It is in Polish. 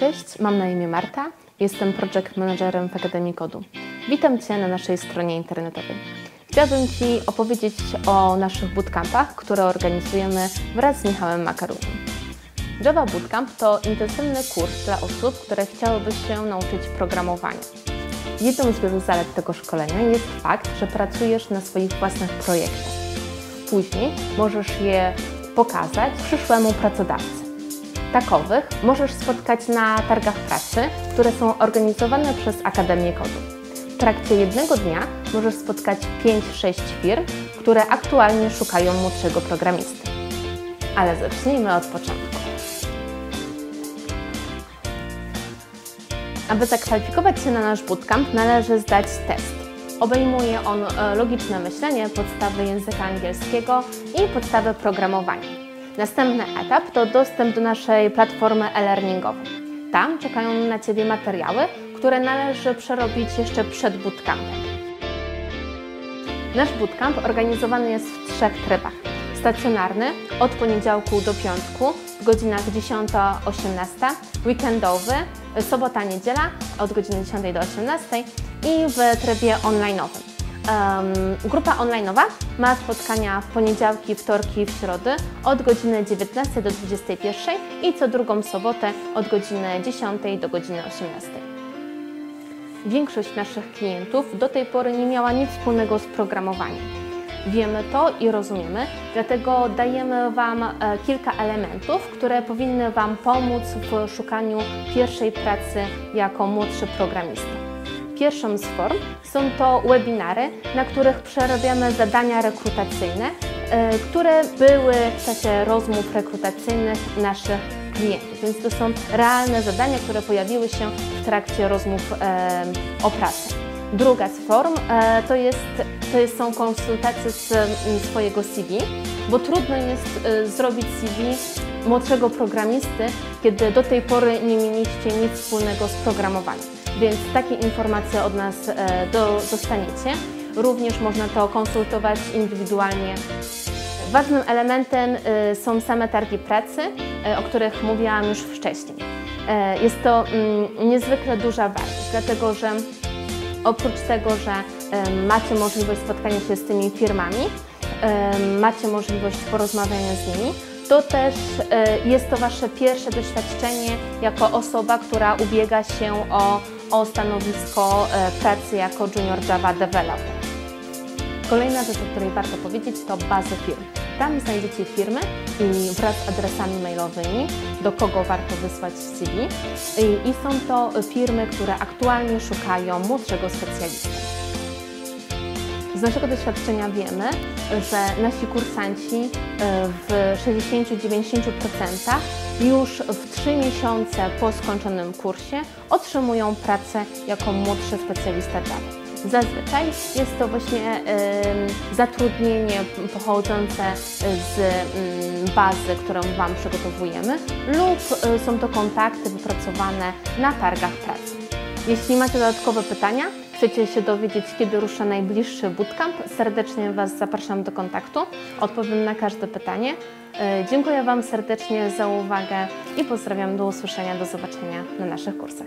Cześć, mam na imię Marta, jestem project managerem w Akademii Kodu. Witam Cię na naszej stronie internetowej. Chciałabym Ci opowiedzieć o naszych bootcampach, które organizujemy wraz z Michałem Makarunem. Java Bootcamp to intensywny kurs dla osób, które chciałyby się nauczyć programowania. Jedną z wielu zalet tego szkolenia jest fakt, że pracujesz na swoich własnych projektach. Później możesz je pokazać przyszłemu pracodawcy. Takowych możesz spotkać na targach pracy, które są organizowane przez Akademię Kodu. W trakcie jednego dnia możesz spotkać 5-6 firm, które aktualnie szukają młodszego programisty. Ale zacznijmy od początku. Aby zakwalifikować się na nasz bootcamp, należy zdać test. Obejmuje on e, logiczne myślenie, podstawy języka angielskiego i podstawy programowania. Następny etap to dostęp do naszej platformy e-learningowej. Tam czekają na Ciebie materiały, które należy przerobić jeszcze przed bootcampem. Nasz bootcamp organizowany jest w trzech trybach. Stacjonarny od poniedziałku do piątku w godzinach 10-18, weekendowy sobota, niedziela od godziny 10 do 18 i w trybie online'owym. Um, grupa online'owa ma spotkania w poniedziałki, wtorki i w środy od godziny 19 do 21 i co drugą sobotę od godziny 10 do godziny 18. Większość naszych klientów do tej pory nie miała nic wspólnego z programowaniem. Wiemy to i rozumiemy, dlatego dajemy Wam e, kilka elementów, które powinny Wam pomóc w szukaniu pierwszej pracy jako młodszy programista. Pierwszą z form są to webinary, na których przerabiamy zadania rekrutacyjne, e, które były w czasie rozmów rekrutacyjnych naszych klientów. Więc to są realne zadania, które pojawiły się w trakcie rozmów e, o pracę. Druga z form e, to, jest, to są konsultacje z swojego CV, bo trudno jest zrobić CV młodszego programisty, kiedy do tej pory nie mieliście nic wspólnego z programowaniem. Więc takie informacje od nas e, do, dostaniecie. Również można to konsultować indywidualnie. Ważnym elementem są same targi pracy, o których mówiłam już wcześniej. Jest to mm, niezwykle duża wartość, dlatego że Oprócz tego, że macie możliwość spotkania się z tymi firmami, macie możliwość porozmawiania z nimi, to też e, jest to Wasze pierwsze doświadczenie jako osoba, która ubiega się o, o stanowisko e, pracy jako Junior Java Developer. Kolejna rzecz, o której warto powiedzieć, to bazy firm. Tam znajdziecie firmy i wraz z adresami mailowymi, do kogo warto wysłać CV. I są to firmy, które aktualnie szukają młodszego specjalisty. Z naszego doświadczenia wiemy, że nasi kursanci e, w 60-90% już w 3 miesiące po skończonym kursie otrzymują pracę jako młodszy specjalista Java. Zazwyczaj jest to właśnie zatrudnienie pochodzące z bazy, którą Wam przygotowujemy lub y, są to kontakty wypracowane na targach pracy. Jeśli macie dodatkowe pytania, chcecie się dowiedzieć, kiedy rusza najbliższy bootcamp, serdecznie Was zapraszam do kontaktu. Odpowiem na każde pytanie. Y, dziękuję Wam serdecznie za uwagę i pozdrawiam do usłyszenia, do zobaczenia na naszych kursach.